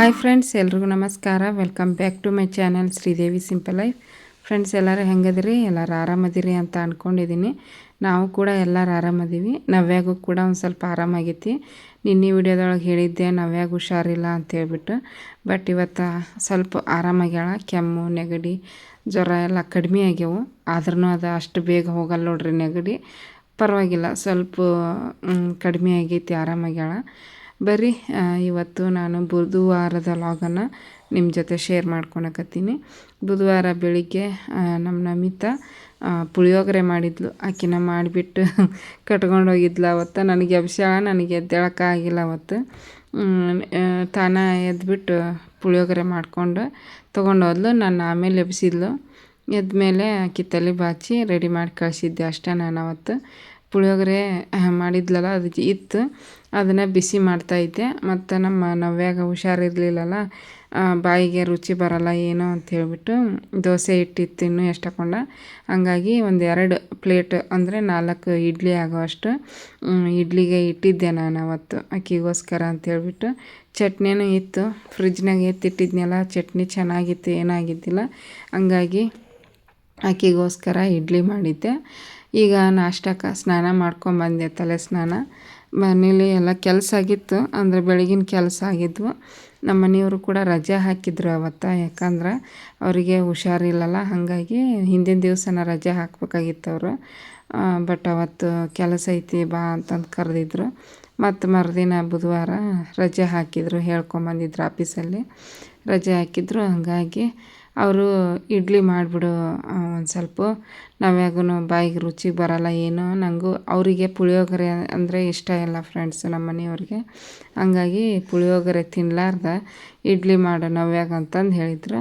Hi friends ಎಲ್ರಿಗೂ ನಮಸ್ಕಾರ. Welcome back to my channel Sridevi simple life friends ಎಲ್ಲರೂ ಹೆಂಗದಿರಿ? ಎಲ್ಲರೂ ಆರಾಮದಿರಿ ಅಂತ ಅಂದ್ಕೊಂಡಿದ್ದೀನಿ ನಾವು ಕೂಡ ಎಲ್ಲರೂ ಆರಾಮದೀವಿ. ನವ್ಯಾಗೂ ಕೂಡ ಒಂದು ಸ್ವಲ್ಪ ಆರಾಮಾಗೈತಿ. ನಿನ್ನೆ ವಿಡಿಯೋದೊಳಗೆ ಹೇಳಿದ್ದೆ, ನವ್ಯಾಗ ಹುಷಾರಿಲ್ಲ ಅಂತ ಹೇಳ್ಬಿಟ್ಟು. ಬಟ್ ಇವತ್ತು ಸ್ವಲ್ಪ ಆರಾಮಾಗ್ಯಾಳ. ಕೆಮ್ಮು, ನೆಗಡಿ, ಜ್ವರ ಎಲ್ಲ ಕಡಿಮೆ ಆಗ್ಯವು. ಆದ್ರೂ ಅದು ಅಷ್ಟು ಬೇಗ ಹೋಗಲ್ಲ ನೋಡ್ರಿ ನೆಗಡಿ. ಪರವಾಗಿಲ್ಲ, ಸ್ವಲ್ಪ ಕಡಿಮೆ ಆಗೈತಿ, ಆರಾಮಾಗ್ಯಾಳ. ಬರ್ರಿ ಇವತ್ತು ನಾನು ಬುಧವಾರದ ಲಾಗನ್ನು ನಿಮ್ಮ ಜೊತೆ ಶೇರ್ ಮಾಡ್ಕೊಳಕತ್ತೀನಿ. ಬುಧವಾರ ಬೆಳಿಗ್ಗೆ ನಮ್ಮ ನಮಿತಾ ಪುಳಿಯೋಗರೆ ಮಾಡಿದ್ಲು. ಆಕಿನ ಮಾಡಿಬಿಟ್ಟು ಕಟ್ಕೊಂಡು ಅವತ್ತು. ನನಗೆ ಅಭಿಷೇಕ, ನನಗೆ ಎದ್ದೇಳೋಕ್ಕಾಗಿಲ್ಲ ಅವತ್ತು. ತಾನ ಎದ್ಬಿಟ್ಟು ಪುಳಿಯೋಗರೆ ಮಾಡಿಕೊಂಡು ತೊಗೊಂಡೋದ್ಲು ನಾನು ಆಮೇಲೆ ಎಬ್ಸಿದ್ಲು. ಎದ್ಮೇಲೆ ಆಕಿ ತಲೆ ಬಾಚಿ ರೆಡಿ ಮಾಡಿ ಕಳಿಸಿದ್ದೆ ಅಷ್ಟೇ ನಾನು ಅವತ್ತು. ಪುಳಿಯೋಗರೆ ಮಾಡಿದ್ಲಲ್ಲ ಅದು ಇತ್ತು. ಅದನ್ನು ಬಿಸಿ ಮಾಡ್ತಾಯಿದ್ದೆ ಮತ್ತು ನಮ್ಮ ನವ್ಯಾಗ ಹುಷಾರಿರಲಿಲ್ಲಲ್ಲ ಬಾಯಿಗೆ ರುಚಿ ಬರಲ್ಲ ಏನೋ ಅಂತ ಹೇಳಿಬಿಟ್ಟು ದೋಸೆ ಇಟ್ಟಿತ್ತು ಇನ್ನೂ ಎಷ್ಟಕೊಂಡ ಹಂಗಾಗಿ ಒಂದು ಎರಡು ಪ್ಲೇಟ್ ಅಂದರೆ ನಾಲ್ಕು ಇಡ್ಲಿ ಆಗೋವಷ್ಟು ಇಡ್ಲಿಗೆ ಇಟ್ಟಿದ್ದೆ ನಾನು ಅವತ್ತು ಅಕ್ಕಿಗೋಸ್ಕರ ಅಂತ ಹೇಳಿಬಿಟ್ಟು. ಚಟ್ನಿನೂ ಇತ್ತು. ಫ್ರಿಜ್ನಾಗ ಎತ್ತಿಟ್ಟಿದ್ನಲ್ಲ, ಚಟ್ನಿ ಚೆನ್ನಾಗಿತ್ತು, ಏನಾಗಿದ್ದಿಲ್ಲ. ಹಂಗಾಗಿ ಅಕ್ಕಿಗೋಸ್ಕರ ಇಡ್ಲಿ ಮಾಡಿದ್ದೆ. ಈಗ ನಾಷ್ಟಕ್ಕೆ ಸ್ನಾನ ಮಾಡ್ಕೊಂಬಂದೆ ತಲೆ ಸ್ನಾನ. ಮನೇಲಿ ಎಲ್ಲ ಕೆಲಸ ಆಗಿತ್ತು, ಅಂದರೆ ಬೆಳಗಿನ ಕೆಲಸ ಆಗಿದ್ವು. ನಮ್ಮ ಮನೆಯವರು ಕೂಡ ರಜೆ ಹಾಕಿದ್ರು ಅವತ್ತು, ಯಾಕಂದ್ರೆ ಅವರಿಗೆ ಹುಷಾರಿಲ್ಲಲ್ಲ ಹಾಗಾಗಿ ಹಿಂದಿನ ದಿವಸನ ರಜೆ ಹಾಕ್ಬೇಕಾಗಿತ್ತು ಅವರು. ಬಟ್ ಅವತ್ತು ಕೆಲಸ ಐತಿ, ಬಾ ಅಂತಂದು ಕರೆದಿದ್ರು. ಮತ್ತು ಮರುದಿನ ಬುಧವಾರ ರಜೆ ಹಾಕಿದ್ರು, ಹೇಳ್ಕೊಂಬಂದಿದ್ರು ಆಫೀಸಲ್ಲಿ. ರಜೆ ಹಾಕಿದ್ರು, ಹಾಗಾಗಿ ಅವರು ಇಡ್ಲಿ ಮಾಡಿಬಿಡು ಒಂದು ಸ್ವಲ್ಪ. ನಾವ್ಯಾಗೂ ಬಾಯಿಗೆ ರುಚಿ ಬರಲ್ಲ ಏನೋ ನನಗೂ ಅವರಿಗೆ ಪುಳಿಯೋಗರೆ ಅಂದರೆ ಇಷ್ಟ ಇಲ್ಲ ಫ್ರೆಂಡ್ಸ್ ನಮ್ಮ ಮನೆಯವ್ರಿಗೆ. ಹಂಗಾಗಿ ಪುಳಿಯೋಗರೆ ತಿನ್ನಲಾರ್ದ ಇಡ್ಲಿ ಮಾಡು ನವ್ಯಾಗ ಅಂತಂದು ಹೇಳಿದ್ರು.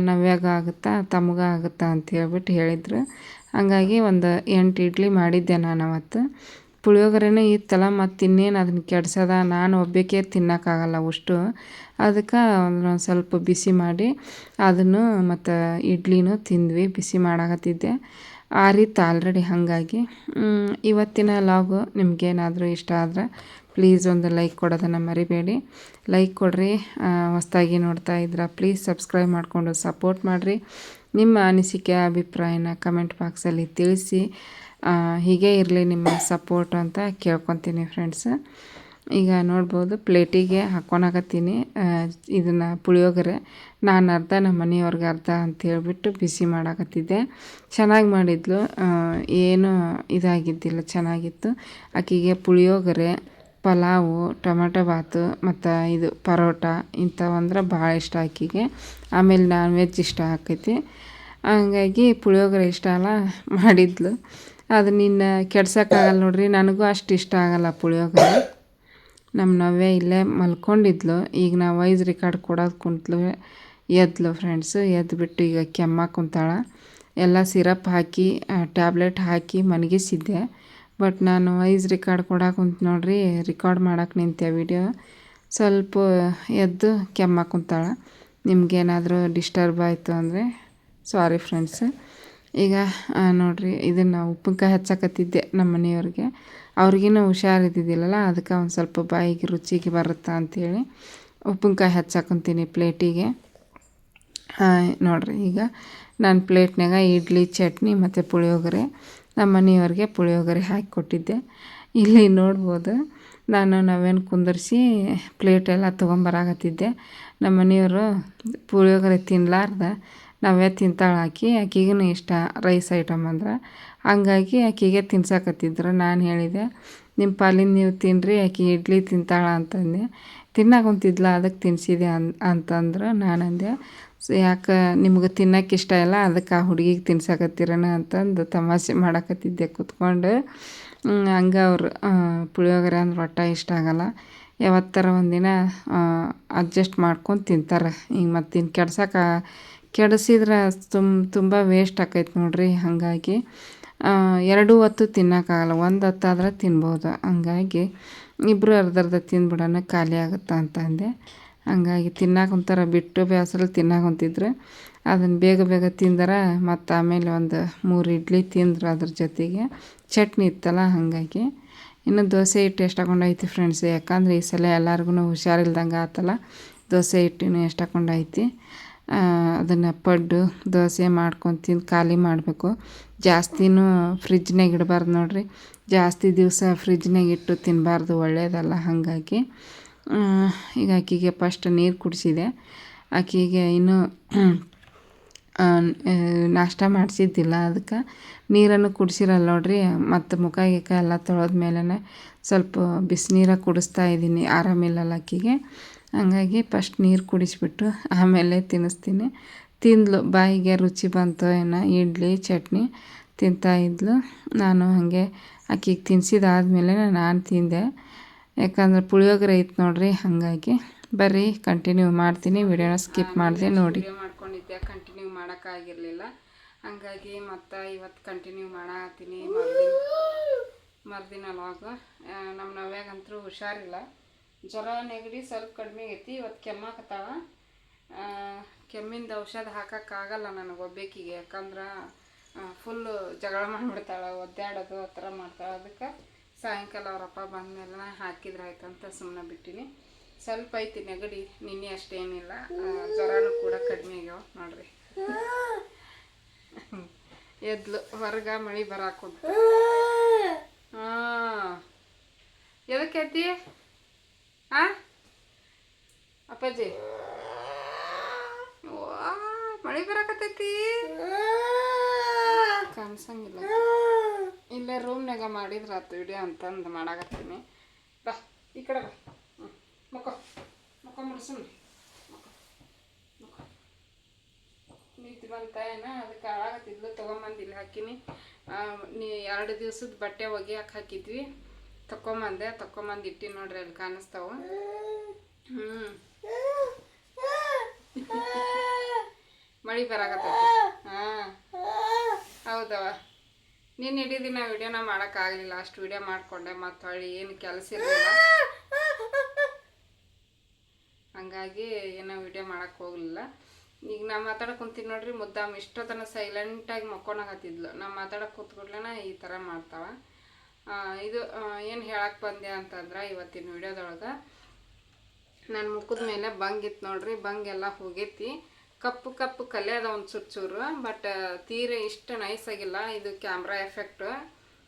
ನವ್ಯಾಗ ಆಗುತ್ತಾ, ತಮಗ ಆಗುತ್ತಾ ಅಂತ ಹೇಳ್ಬಿಟ್ಟು ಹೇಳಿದ್ರು. ಹಂಗಾಗಿ ಒಂದು ಎಂಟು ಇಡ್ಲಿ ಮಾಡಿದ್ದೆ ನಾನು ಅವತ್ತು. ಪುಳಿಯೋಗರೆನೇ ಇತ್ತಲ್ಲ ಮತ್ತು ಇನ್ನೇನು ಅದನ್ನು ಕೆಡ್ಸೋದ? ನಾನು ಒಬ್ಬಕ್ಕೆ ತಿನ್ನೋಕ್ಕಾಗಲ್ಲ ಅಷ್ಟು. ಅದಕ್ಕೆ ಒಂದು ಸ್ವಲ್ಪ ಬಿಸಿ ಮಾಡಿ ಅದನ್ನು ಮತ್ತು ಇಡ್ಲಿನೂ ತಿಂದ್ವಿ, ಬಿಸಿ ಮಾಡಾಕತ್ತಿದ್ದೆ. ರೀತಿ ಆಲ್ರೆಡಿ ಹಾಗಾಗಿ. ಇವತ್ತಿನ ಲಾಗು ನಿಮಗೇನಾದರೂ ಇಷ್ಟ ಆದರೆ ಪ್ಲೀಸ್ ಒಂದು ಲೈಕ್ ಕೊಡೋದನ್ನು ಮರಿಬೇಡಿ. ಲೈಕ್ ಕೊಡ್ರಿ ಹೊಸ್ದಾಗಿ ನೋಡ್ತಾ ಇದ್ರೆ ಪ್ಲೀಸ್ ಸಬ್ಸ್ಕ್ರೈಬ್ ಮಾಡಿಕೊಂಡು ಸಪೋರ್ಟ್ ಮಾಡಿರಿ. ನಿಮ್ಮ ಅನಿಸಿಕೆ, ಅಭಿಪ್ರಾಯನ ಕಮೆಂಟ್ ಬಾಕ್ಸಲ್ಲಿ ತಿಳಿಸಿ. ಹೀಗೆ ಇರಲಿ ನಿಮ್ಮ ಸಪೋರ್ಟ್ ಅಂತ ಕೇಳ್ಕೊತೀನಿ ಫ್ರೆಂಡ್ಸ್ ಈಗ ನೋಡ್ಬೋದು, ಪ್ಲೇಟಿಗೆ ಹಾಕ್ಕೊಳಕತ್ತೀನಿ ಇದನ್ನು ಪುಳಿಯೋಗರೆ. ನಾನು ಅರ್ಧ ನಮ್ಮ ಮನೆಯವ್ರಿಗೆ ಅರ್ಧ ಅಂತ ಬಿಸಿ ಮಾಡಾಕತ್ತಿದ್ದೆ. ಚೆನ್ನಾಗಿ ಮಾಡಿದ್ಲು. ಏನು ಇದಾಗಿದ್ದಿಲ್ಲ, ಚೆನ್ನಾಗಿತ್ತು. ಆಕೆಗೆ ಪುಳಿಯೋಗರೆ, ಪಲಾವು, ಟೊಮೆಟೊ ಬಾತು ಮತ್ತು ಇದು ಪರೋಟ ಇಂಥವಂದ್ರೆ ಭಾಳ ಇಷ್ಟ ಆಕೆಗೆ. ಆಮೇಲೆ ನಾನ್ ವೆಜ್ ಇಷ್ಟ ಆಕೈತಿ. ಹಂಗಾಗಿ ಪುಳಿಯೋಗರೆ ಇಷ್ಟ ಅಲ್ಲ ಮಾಡಿದ್ಲು. ಅದು ನಿನ್ನ ಕೆಡ್ಸೋಕ್ಕಾಗಲ್ಲ ನೋಡ್ರಿ, ನನಗೂ ಅಷ್ಟು ಇಷ್ಟ ಆಗಲ್ಲ ಪುಳಿಯೋಗರೆ. ನಮ್ಮ ನವ್ಯ ಇಲ್ಲೇ ಮಲ್ಕೊಂಡಿದ್ಲು. ಈಗ ನಾವು ವೈಸ್ ರೆಕಾರ್ಡ್ ಕೊಡೋದು ಕುಂತ್ಲು. ಎದ್ಲು ಫ್ರೆಂಡ್ಸು ಎದ್ಬಿಟ್ಟು ಈಗ ಕೆಮ್ಮ ಕುಂತಾಳ. ಎಲ್ಲ ಸಿರಪ್ ಹಾಕಿ ಟ್ಯಾಬ್ಲೆಟ್ ಹಾಕಿ ಮಲಗಿಸಿದ್ದೆ ಬಟ್ ನಾನು ವೈಸ್ ರೆಕಾರ್ಡ್ ಕೊಡಕ್ಕೆ ಕುಂತ ನೋಡ್ರಿ, ರೆಕಾರ್ಡ್ ಮಾಡೋಕೆ ನಿಂತೆ ವಿಡಿಯೋ. ಸ್ವಲ್ಪ ಎದ್ದು ಕೆಮ್ಮ ಕುಂತಾಳ. ನಿಮ್ಗೇನಾದರೂ ಡಿಸ್ಟರ್ಬ್ ಆಯಿತು ಅಂದರೆ ಸಾರಿ ಫ್ರೆಂಡ್ಸ್ ಈಗ ನೋಡಿರಿ, ಇದನ್ನು ಉಪ್ಪಿನಕಾಯಿ ಹಚ್ಚಕತ್ತಿದ್ದೆ ನಮ್ಮ ಮನೆಯವ್ರಿಗೆ. ಅವ್ರಿಗಿನ್ನೂ ಹುಷಾರಿದ್ದಿದ್ದಿಲ್ಲಲ್ಲ, ಅದಕ್ಕೆ ಒಂದು ಸ್ವಲ್ಪ ಬಾಯಿಗೆ ರುಚಿಗೆ ಬರುತ್ತಾ ಅಂಥೇಳಿ ಉಪ್ಪಿನಕಾಯಿ ಹಚ್ಚಾಕೊಂತೀನಿ ಪ್ಲೇಟಿಗೆ. ನೋಡಿರಿ, ಈಗ ನಾನು ಪ್ಲೇಟ್ನಾಗ ಇಡ್ಲಿ, ಚಟ್ನಿ ಮತ್ತು ಪುಳಿಯೋಗರೆ, ನಮ್ಮ ಮನೆಯವ್ರಿಗೆ ಪುಳಿಯೋಗರೆ ಹಾಕಿ ಕೊಟ್ಟಿದ್ದೆ ಇಲ್ಲಿ ನೋಡ್ಬೋದು, ನಾನು ನಾವೇನು ಕುಂದರ್ಸಿ ಪ್ಲೇಟೆಲ್ಲ ತೊಗೊಂಬರಾಗತ್ತಿದ್ದೆ ನಮ್ಮ ಮನೆಯವರು ಪುಳಿಯೋಗರೆ ತಿನ್ನಲಾರ್ದ ನಾವೇ ತಿಂತಾಳೆ ಆಕಿ ಆಕಿಗೂ ಇಷ್ಟ ರೈಸ್ ಐಟಮ್ ಅಂದ್ರೆ. ಹಂಗಾಗಿ ಆಕಿಗೆ ತಿನ್ಸಕತ್ತಿದ್ರು. ನಾನು ಹೇಳಿದೆ ನಿಮ್ಮ ಪಾಲಿನ ನೀವು ತಿನ್ನಿರಿ ಆಕೆ ಇಡ್ಲಿ ತಿಂತಾಳ ಅಂತಂದೆ. ತಿನ್ನಕುಂತಿದ್ಲ ಅದಕ್ಕೆ ತಿನ್ಸಿದೆ ಅನ್, ಅಂತಂದ್ರೆ ನಾನು ಅಂದೆ ಯಾಕೆ ನಿಮ್ಗೆ ತಿನ್ನೋಕೆ ಇಷ್ಟ ಇಲ್ಲ, ಅದಕ್ಕೆ ಆ ಹುಡುಗಿಗೆ ತಿನ್ಸಕತ್ತೀರನ ಅಂತಂದು ತಮಾಷೆ ಮಾಡಕತ್ತಿದ್ದೆ ಕೂತ್ಕೊಂಡು. ಹಂಗೆ ಅವ್ರು ಪುಳಿಯೋಗರೆ ಅಂದ್ರೆ ಒಟ್ಟ ಇಷ್ಟ ಆಗಲ್ಲ. ಯಾವತ್ತರ ಒಂದಿನ ಅಡ್ಜಸ್ಟ್ ಮಾಡ್ಕೊಂಡು ತಿಂತಾರೆ. ಈಗ ಮತ್ತು ಇನ್ನು ಕೆಡ್ಸಕ್ಕೆ ಕೆಡಿಸಿದ್ರೆ ತುಂಬ ತುಂಬ ವೇಸ್ಟ್ ಆಕೈತೆ ನೋಡಿರಿ ಹಾಗಾಗಿ. ಎರಡು ಹೊತ್ತು ತಿನ್ನೋಕ್ಕಾಗಲ್ಲ, ಒಂದು ಹೊತ್ತಾದ್ರೆ ತಿನ್ಬೋದು. ಹಂಗಾಗಿ ಇಬ್ಬರು ಅರ್ಧ ಅರ್ಧ ತಿಂದ್ಬಿಡೋಣ, ಖಾಲಿ ಆಗುತ್ತೆ ಅಂತ ಅಂದೆ. ಹಂಗಾಗಿ ತಿನ್ನಕ್ಕೆ ಒಂಥರ ಬಿಟ್ಟು ಬೇಸರಲ್ಲಿ ತಿನ್ನಕ್ಕೆ ಕುಂತಿದ್ರು ಅದನ್ನು ಬೇಗ ಬೇಗ ತಿಂದರೆ, ಮತ್ತು ಆಮೇಲೆ ಒಂದು ಮೂರು ಇಡ್ಲಿ ತಿಂದರು ಅದ್ರ ಜೊತೆಗೆ. ಚಟ್ನಿ ಇತ್ತಲ್ಲ ಹಾಗಾಗಿ. ಇನ್ನು ದೋಸೆ ಹಿಟ್ಟು ಎಷ್ಟು ಹಾಕೊಂಡೈತಿ ಫ್ರೆಂಡ್ಸ್ ಯಾಕಂದ್ರೆ ಈ ಸಲ ಎಲ್ಲರಿಗೂ ಹುಷಾರಿಲ್ದಂಗೆ ಆತಲ್ಲ, ದೋಸೆ ಹಿಟ್ಟಿನೂ ಎಷ್ಟು ಹಾಕೊಂಡೈತಿ ಅದನ್ನು ಪಡ್ಡು, ದೋಸೆ ಮಾಡ್ಕೊಂಡು ತಿಂದು ಖಾಲಿ ಮಾಡಬೇಕು. ಜಾಸ್ತಿನೂ ಫ್ರಿಜ್ನಾಗ ಇಡಬಾರ್ದು ನೋಡಿರಿ. ಜಾಸ್ತಿ ದಿವಸ ಫ್ರಿಜ್ನಾಗ ಇಟ್ಟು ತಿನ್ನಬಾರ್ದು ಒಳ್ಳೆಯದಲ್ಲ ಹಾಗಾಗಿ. ಈಗ ಆಕೆಗೆ ಫಸ್ಟ್ ನೀರು ಕುಡಿಸಿದೆ. ಆಕೆಗೆ ಇನ್ನೂ ನಾಷ್ಟ ಮಾಡಿಸಿದ್ದಿಲ್ಲ ಅದಕ್ಕೆ ನೀರನ್ನು ಕುಡಿಸಿರಲ್ಲ ನೋಡಿರಿ, ಮತ್ತು ಮುಖ ಗಿಖ ಎಲ್ಲ ತೊಳೆದ ಮೇಲೆ ಸ್ವಲ್ಪ ಬಿಸಿನೀರ ಕುಡಿಸ್ತಾ ಇದ್ದೀನಿ. ಆರಾಮಿಲ್ಲಲ್ಲ ಆಕೆಗೆ. ಹಂಗಾಗಿ ಫಸ್ಟ್ ನೀರು ಕುಡಿಸ್ಬಿಟ್ಟು ಆಮೇಲೆ ತಿನ್ನಿಸ್ತೀನಿ. ತಿಂದಳು ಬಾಯಿಗೆ ರುಚಿ ಬಂತು ಏನೋ, ಇಡ್ಲಿ, ಚಟ್ನಿ ತಿಂತಾಯಿದ್ಲು ನಾನು ಹಾಗೆ ಆಕಿಗೆ ತಿನ್ನಿಸಿದಾದ್ಮೇಲೆ ನಾನು ತಿಂದೆ. ಯಾಕಂದ್ರೆ ಪುಳಿಯೋಗರೆ ಐತೆ ನೋಡ್ರಿ, ಹಾಗಾಗಿ. ಬರ್ರಿ ಕಂಟಿನ್ಯೂ ಮಾಡ್ತೀನಿ. ವಿಡಿಯೋನ ಸ್ಕಿಪ್ ಮಾಡಿದೆ ನೋಡಿ. ಮಾಡ್ಕೊಂಡಿದ್ದೆ ಕಂಟಿನ್ಯೂ ಮಾಡೋಕ್ಕಾಗಿರಲಿಲ್ಲ. ಹಂಗಾಗಿ ಮತ್ತೆ ಇವತ್ತು ಕಂಟಿನ್ಯೂ ಮಾಡತ್ತೀನಿ ಮರ್ದಿನ ಮರ್ದಿನ ಲಾಗ ನಮ್ಮ ನವ್ಯಾಗಂತೂ ಹುಷಾರಿಲ್ಲ. ಜ್ವರ, ನೆಗಡಿ, ಸ್ವಲ್ಪ ಕಡಿಮೆ ಆಗೈತಿ ಇವತ್ತು ಕೆಮ್ಮಾಕತ್ತಾವ ಕೆಮ್ಮಿಂದ ಔಷಧ ಹಾಕೋಕ್ಕಾಗಲ್ಲ ನನಗೆ ಒಬ್ಬೇಕಿಗೆ. ಯಾಕಂದ್ರೆ ಫುಲ್ಲು ಜಗಳ ಮಾಡಿಬಿಡ್ತಾಳೆ, ಒದ್ದಾಡೋದು ಆ ಥರ ಮಾಡ್ತಾಳೆ. ಅದಕ್ಕೆ ಸಾಯಂಕಾಲ ಅವರಪ್ಪ ಬಂದಮೇಲೆ ಹಾಕಿದ್ರೆ ಆಯ್ತು ಅಂತ ಸುಮ್ಮನೆ ಬಿಟ್ಟಿನಿ. ಸ್ವಲ್ಪ ಐತಿ ನೆಗಡಿ, ನಿನ್ನೆ ಅಷ್ಟೇನಿಲ್ಲ. ಜ್ವರನೂ ಕೂಡ ಕಡಿಮೆ ಆಗ್ಯಾವ ನೋಡ್ರಿ. ಎದ್ಲು, ಹೊರಗೆ ಮಳೆ ಬರಾಕುಂತ ಹಾಂ. ಎದಕ್ಕೆ ಐತಿ ಆ ಅಪ್ಪಾಜಿ. ಮಳೆ ಬರಕತ್ತೈತಿ. ಕಾಣಿಸಂಗಿಲ್ಲ. ಇಲ್ಲೇ ರೂಮ್ನಾಗ ಮಾಡಿದ್ರ ಆತು ವಿಡಿಯೋ ಅಂತಂದು ಮಾಡಾಕತ್ತೀನಿ. ಬಾ, ಈ ಕಡೆ ಬಾ. ಹ್ಞೂ ಮುಖ ಮುಖ ಮುಡ್ಸುನ್ ನಿಂತು ಬಂತ ಏನ? ಅದಕ್ಕೆ ಹಾಳಾಗತ್ತಿದ್ಲು ತೊಗೊಂಬಂದು ಇಲ್ಲಿ ಹಾಕಿನಿ ನೀ ಎರಡು ದಿವ್ಸದ ಬಟ್ಟೆ ಒಗೆಯಕ್ಕೆ ಹಾಕಿದ್ವಿ. ತಕೊಂಬಂದೆ, ತಕೊಂಬಂದು ಇಟ್ಟಿ ನೋಡ್ರಿ ಅಲ್ಲಿ ಕಾಣಿಸ್ತಾವ. ಹ್ಞೂ ಮಳೆ ಬರಾಕತ್ತೈತಿ. ಹಾಂ. ಹೌದವ ನೀನು ಇಡೀ ದಿನ ವಿಡಿಯೋನ ಮಾಡೋಕ್ಕಾಗಲಿಲ್ಲ. ಅಷ್ಟು ವಿಡಿಯೋ ಮಾಡಿಕೊಂಡೆ, ಮತ್ತು ಹೊಳ್ಳಿ ಏನು ಕೆಲಸ ಇರಲಿಲ್ಲ. ಹಂಗಾಗಿ ಏನೋ ವಿಡಿಯೋ ಮಾಡೋಕ್ಕೆ ಹೋಗಲಿಲ್ಲ. ಈಗ ನಾ ಮಾತಾಡಕ್ಕೆ ಕುಂತೀನಿ ನೋಡ್ರಿ, ಮುದ್ದಾಮ್ ಇಷ್ಟೊತ್ತನ ಸೈಲೆಂಟಾಗಿ ಮಕ್ಕೊಂಡಾಗತ್ತಿದ್ಲು ನಾ ಮಾತಾಡಕ್ಕೆ ಕೂತ್ಕೊಡ್ಲೇನ ಈ ಥರ ಮಾಡ್ತಾವ. ಇದು ಏನು ಹೇಳಕ್ಕೆ ಬಂದೆ ಅಂತಂದ್ರೆ ಇವತ್ತಿನ ವಿಡಿಯೋದೊಳಗೆ ನನ್ನ ಮುಖದ ಮೇಲೆ ಬಂಗಿತ್ತು ನೋಡ್ರಿ ಬಂಗೆಲ್ಲ ಹೋಗೈತಿ. ಕಪ್ಪು ಕಪ್ಪು ಕಲೆ ಅದ ಒಂದು ಚೂರು ಬಟ್ ತೀರ ಇಷ್ಟು ನೈಸ್ ಆಗಿಲ್ಲ. ಇದು ಕ್ಯಾಮ್ರಾ ಎಫೆಕ್ಟ್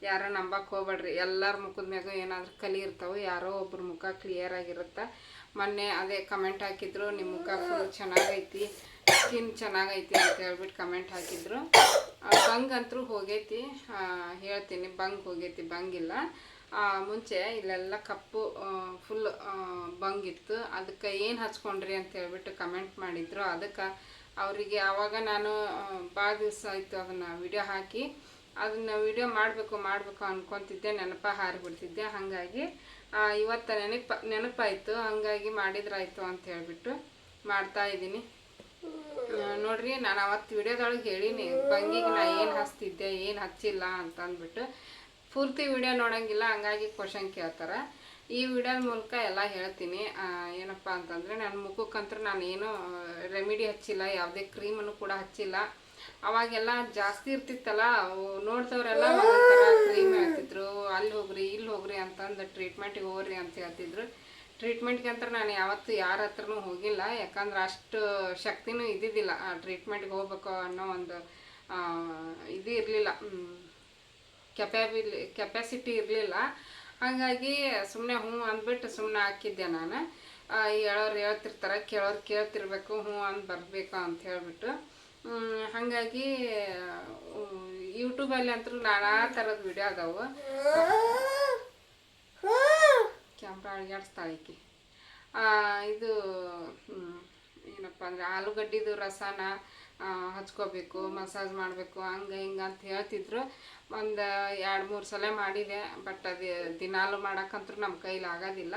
ಯಾರೋ ನಂಬಕ್ಕೆ ಹೋಗ್ಬೇಡ್ರಿ. ಎಲ್ಲರ ಮುಖದ ಮ್ಯಾಗ ಏನಾದರೂ ಕಲಿ ಇರ್ತಾವೆ, ಯಾರೋ ಒಬ್ಬರ ಮುಖ ಕ್ಲಿಯರ್ ಆಗಿರುತ್ತೆ. ಮೊನ್ನೆ ಅದೇ ಕಮೆಂಟ್ ಹಾಕಿದ್ರು ನಿಮ್ಮ ಮುಖ ಫುಲ್ ಚೆನ್ನಾಗೈತಿ. ಸ್ಕಿನ್ ಚೆನ್ನಾಗೈತಿ ಅಂತ ಹೇಳ್ಬಿಟ್ಟು ಕಮೆಂಟ್ ಹಾಕಿದ್ರು. ಬಂಗ್ ಅಂತೂ ಹೋಗೈತಿ. ಹೇಳ್ತೀನಿ, ಬಂಗ್ ಹೋಗೈತಿ ಬಂಗಿಲ್ಲ ಮುಂಚೆ ಇಲ್ಲೆಲ್ಲ ಕಪ್ಪು ಫುಲ್ ಬಂಗಿತ್ತು ಅದಕ್ಕೆ ಏನು ಹಚ್ಕೊಂಡ್ರಿ ಅಂತ ಹೇಳ್ಬಿಟ್ಟು ಕಮೆಂಟ್ ಮಾಡಿದ್ರು. ಅದಕ್ಕೆ ಅವರಿಗೆ ಆವಾಗ ನಾನು ಭಾಳ ದಿವಸ ಆಯಿತು ಅದನ್ನು ವಿಡಿಯೋ ಹಾಕಿ. ಅದನ್ನು ವಿಡಿಯೋ ಮಾಡಬೇಕು ಮಾಡಬೇಕು ಅನ್ಕೊತಿದ್ದೆ. ನೆನಪ ಹಾರಿಬಿಡ್ತಿದ್ದೆ ಹಾಗಾಗಿ ಇವತ್ತು ನೆನಪು, ನೆನಪಾಯಿತು. ಹಾಗಾಗಿ ಮಾಡಿದ್ರಾಯಿತು ಅಂತ ಹೇಳ್ಬಿಟ್ಟು ಮಾಡ್ತಾ ಇದ್ದೀನಿ. ನೋಡ್ರಿ, ನಾನು ಅವತ್ತು ವಿಡಿಯೋದೊಳಗೆ ಹೇಳೀನಿ, ಬಂಗಿಗೆ ನಾ ಏನು ಹಚ್ತಿದ್ದೆ, ಏನು ಹಚ್ಚಿಲ್ಲ ಅಂತ ಅಂದ್ಬಿಟ್ಟು ಪೂರ್ತಿ ವಿಡಿಯೋ ನೋಡೋಂಗಿಲ್ಲ, ಹಂಗಾಗಿ ಕ್ವಶನ್ ಕೇಳ್ತಾರೆ. ಈ ವಿಡಿಯೋದ ಮೂಲಕ ಎಲ್ಲ ಹೇಳ್ತೀನಿ. ಏನಪ್ಪ ಅಂತಂದರೆ ನನ್ನ ಮುಖಕ್ಕಂತೂ ನಾನು ಏನು ರೆಮಿಡಿ ಹಚ್ಚಿಲ್ಲ, ಯಾವುದೇ ಕ್ರೀಮನ್ನು ಕೂಡ ಹಚ್ಚಿಲ್ಲ. ಅವಾಗೆಲ್ಲ ಜಾಸ್ತಿ ಇರ್ತಿತ್ತಲ್ಲ ನೋಡ್ದವ್ರೆಲ್ಲ ಕ್ರೀಮ್ ಹೇಳ್ತಿದ್ರು. ಅಲ್ಲಿ ಹೋಗ್ರಿ, ಇಲ್ಲಿ ಹೋಗ್ರಿ ಅಂತಂದು ಟ್ರೀಟ್ಮೆಂಟಿಗೆ ಹೋಗ್ರಿ ಅಂತ ಹೇಳ್ತಿದ್ರು. ಟ್ರೀಟ್ಮೆಂಟ್ಗೆ ಅಂತ ನಾನು ಯಾವತ್ತೂ ಯಾರ ಹತ್ರನೂ ಹೋಗಿಲ್ಲ. ಯಾಕಂದ್ರೆ ಅಷ್ಟು ಶಕ್ತಿನೂ ಇದ್ದಿದ್ದಿಲ್ಲ. ಆ ಟ್ರೀಟ್ಮೆಂಟ್ಗೆ ಹೋಗ್ಬೇಕು ಅನ್ನೋ ಒಂದು ಇದು ಇರಲಿಲ್ಲ. ಕೆಪ್ಯಾಬಿಲಿ ಕೆಪ್ಯಾಸಿಟಿ ಇರಲಿಲ್ಲ. ಹಾಗಾಗಿ ಸುಮ್ಮನೆ ಹ್ಞೂ ಅಂದ್ಬಿಟ್ಟು ಸುಮ್ಮನೆ ಹಾಕಿದ್ದೆ ನಾನು. ಹೇಳೋರು ಹೇಳ್ತಿರ್ತಾರೆ, ಕೇಳೋರು ಕೇಳ್ತಿರ್ಬೇಕು, ಹ್ಞೂ ಅಂದು ಬರಬೇಕು ಅಂತ ಹೇಳ್ಬಿಟ್ಟು. ಹಾಗಾಗಿ ಯೂಟ್ಯೂಬಲ್ಲಿ ಅಂತೂ ನಾನಾ ಥರದ ವಿಡಿಯೋ ಅದಾವೆ. ಈಕಿ ಇದು ಏನಪ್ಪ ಅಂದರೆ ಆಲೂಗಡ್ಡಿದು ರಸನ ಹಚ್ಕೋಬೇಕು, ಮಸಾಜ್ ಮಾಡಬೇಕು, ಹಂಗೆ ಹಿಂಗೆ ಅಂತ ಹೇಳ್ತಿದ್ರು. ಒಂದು ಎರಡು ಮೂರು ಸಲ ಮಾಡಿದೆ, ಬಟ್ ಅದು ದಿನಾಲು ಮಾಡೋಕ್ಕಂತೂ ನಮ್ಮ ಕೈಲಿ ಆಗೋದಿಲ್ಲ.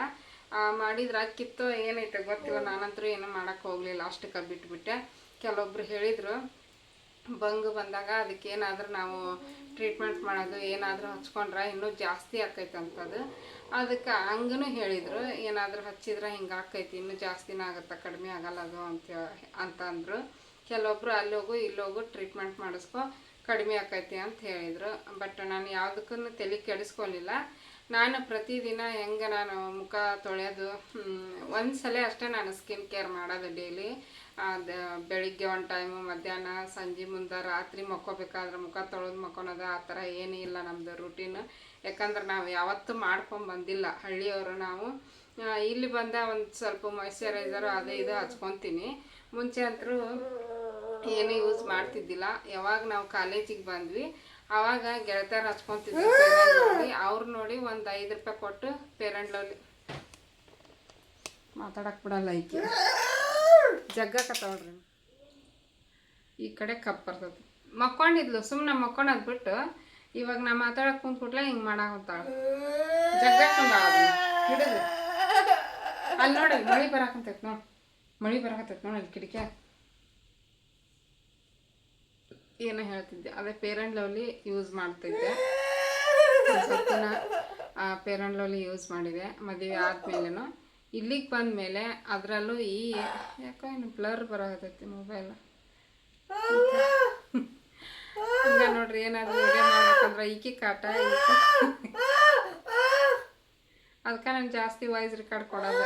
ಮಾಡಿದ್ರೆ ಅಕ್ಕಿತ್ತು ಏನೈತೆ ಗೊತ್ತಿಲ್ಲ, ನಾನಂತರೂ ಏನೂ ಮಾಡೋಕ್ಕೆ ಹೋಗಲಿಲ್ಲ, ಅಷ್ಟಕ್ಕೆ ಬಿಟ್ಬಿಟ್ಟೆ. ಕೆಲವೊಬ್ರು ಹೇಳಿದರು, ಬಂಗು ಬಂದಾಗ ಅದಕ್ಕೇನಾದರೂ ನಾವು ಟ್ರೀಟ್ಮೆಂಟ್ ಮಾಡೋದು ಏನಾದರೂ ಹಚ್ಕೊಂಡ್ರೆ ಇನ್ನೂ ಜಾಸ್ತಿ ಆಕೈತೆ ಅಂತದು ಅದಕ್ಕೆ ಹಂಗೂ ಹೇಳಿದರು, ಏನಾದರೂ ಹಚ್ಚಿದ್ರೆ ಹಿಂಗೆ ಆಕೈತಿ, ಇನ್ನೂ ಜಾಸ್ತಿನ ಆಗುತ್ತೆ, ಕಡಿಮೆ ಆಗಲ್ಲ ಅದು ಅಂತ ಅಂತಂದರು ಕೆಲವೊಬ್ಬರು ಅಲ್ಲೋಗು ಇಲ್ಲೋಗು ಟ್ರೀಟ್ಮೆಂಟ್ ಮಾಡಿಸ್ಕೊ, ಕಡಿಮೆ ಆಕೈತಿ ಅಂತ ಹೇಳಿದರು. ಬಟ್ ನಾನು ಯಾವುದಕ್ಕೂ ತಲೆ ಕೆಡಿಸ್ಕೊಲಿಲ್ಲ. ನಾನು ಪ್ರತಿದಿನ ಹೆಂಗೆ ನಾನು ಮುಖ ತೊಳೆಯೋದು ಒಂದು ಸಲ ಅಷ್ಟೇ ನಾನು ಸ್ಕಿನ್ ಕೇರ್ ಮಾಡೋದು ಡೈಲಿ ಅದು ಬೆಳಿಗ್ಗೆ ಒಂದು ಟೈಮು ಮಧ್ಯಾಹ್ನ, ಸಂಜೆ ಮುಂದೆ ರಾತ್ರಿ ಮಕ್ಕೋಬೇಕಾದ್ರೆ ಮುಖ ತೊಳೆದು ಮಕ್ಕೊಳೋದು, ಆ ಥರ ಏನೂ ಇಲ್ಲ ನಮ್ಮದು ರುಟೀನ್ ಯಾಕಂದ್ರೆ ನಾವು ಯಾವತ್ತೂ ಮಾಡ್ಕೊಂಡು ಬಂದಿಲ್ಲ. ಹಳ್ಳಿಯವರು ನಾವು ಇಲ್ಲಿ ಬಂದ ಒಂದು ಸ್ವಲ್ಪ ಮಾಯ್ಶ್ಚರೈಸರು ಅದೇ ಇದು ಹಚ್ಕೊತೀನಿ. ಮುಂಚೆ ಅಂತರೂ ಏನು ಯೂಸ್ ಮಾಡ್ತಿದ್ದಿಲ್ಲ. ಯಾವಾಗ ನಾವು ಕಾಲೇಜಿಗೆ ಬಂದ್ವಿ ಆವಾಗ ಗೆಳತಿಯರು ಹಚ್ಕೊತಿದ್ವಿ ಅವ್ರು ನೋಡಿ ಒಂದು ಐದು ರೂಪಾಯಿ ಕೊಟ್ಟು ಪೇರೆಂಟ್ಲಲ್ಲಿ ಮಾತಾಡಕ್ ಬಿಡಲ್ಲ ಈಕೆ. ಜಗ್ಗಕತ್ತವ್ರಿ ಈ ಕಡೆ ಕಪ್ ಬರ್ತದೆ. ಮಕ್ಕೊಂಡಿದ್ಲು ಸುಮ್ಮನೆ ಮಕ್ಕೊಂಡದ್ ಬಿಟ್ಟು ಇವಾಗ ನಾ ಮಾತಾಡಕ್ ಕುಂತ್ಬಿಟ್ಲೆ ಹಿಂಗೆ ಮಾಡಾಕಂತಾಳ ಜಗ್ಗಾಕೊಂಡಾಳ ಹಿಡಿದು ಅಲ್ಲಿ ನೋಡಿ ಮಳಿ ಬರಾಕಂತೈತ್ ನೋಡಿ. ಮಳಿ ಬರಾಕತ್ತೈತ್ ನೋಡಿ ಅಲ್ಲಿ ಕಿಟಕಿ. ಏನೋ ಹೇಳ್ತಿದ್ದೆ. ಅದೇ ಪೇರೆಂಟ್ ಲವ್ಲಿ ಯೂಸ್ ಮಾಡ್ತಿದ್ದೆ. ಸ್ವಲ್ಪ ಪೇರೆಂಟ್ ಲವ್ಲಿ ಯೂಸ್ ಮಾಡಿದೆ. ಮದುವೆ ಆದ್ಮೇಲೆನು. ಇಲ್ಲಿಗೆ ಬಂದಮೇಲೆ ಅದರಲ್ಲೂ ಈ, ಯಾಕೋ ಏನು ಬ್ಲರ್ ಬರಾಕತ್ತೈತಿ ಮೊಬೈಲ್ ಹಂಗ ನೋಡ್ರಿ ಏನಾದ್ರು ವಿಡಿಯೋ ಈಕಿ ಕಾಟ ಅದಕ್ಕೆ ನಾನು ಜಾಸ್ತಿ ವಾಯ್ಸ್ ರೆಕಾರ್ಡ್ ಕೊಡೋದು.